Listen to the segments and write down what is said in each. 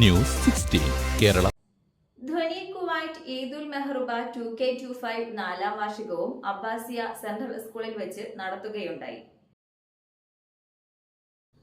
News sixteen Kerala. Dhwani Kuwait Eidul Mehruba two K two five നാലാം വാർഷികവും Abbasiya central സ്കൂളിൽ വെച്ച് നടത്തുകയുണ്ടായി.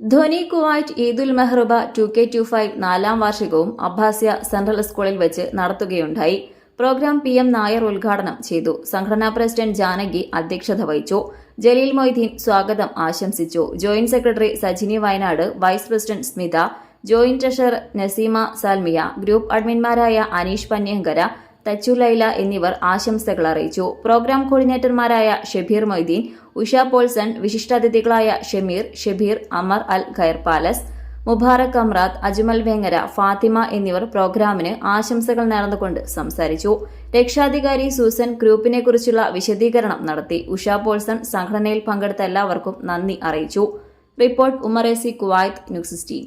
Dhwani Kuwait Eidul Mehruba two K two five നാലാം വാർഷികവും അബ്ബാസിയ സെൻട്രൽ സ്കൂളിൽ വെച്ച് നടത്തുകയുണ്ടായി. പ്രോഗ്രാം പി എം നായർ ഉദ്ഘാടനം ചെയ്തു. സംഘടനാ പ്രസിഡന്റ് ജാനകി അധ്യക്ഷത വഹിച്ചു. ജലീൽ മൊയ്തീൻ സ്വാഗതം ആശംസിച്ചു. Joint secretary Sajini Wayanad vice president Smitha joint treasurer Naseema Salmiya group അഡ്മിൻമാരായ Aneesh Panyankara Thachu Laila എന്നിവർ ആശംസകൾ അറിയിച്ചു. പ്രോഗ്രാം കോർഡിനേറ്റർമാരായ Shebeer Moideen Usha Paulson വിശിഷ്ടാതിഥികളായ Shameer Shebeer Amar Al Khair palace Mubarak Amrad Ajmal Vengara Fathima എന്നിവർ പ്രോഗ്രാമിന് ആശംസകൾ നേർന്നുകൊണ്ട് സംസാരിച്ചു. രക്ഷാധികാരി സൂസൻ ഗ്രൂപ്പിനെക്കുറിച്ചുള്ള വിശദീകരണം നടത്തി. ഉഷ പോൾസൺ സംഘടനയിൽ പങ്കെടുത്ത എല്ലാവർക്കും നന്ദി അറിയിച്ചു. Report ഉമറേസി Kuwait news sixteen.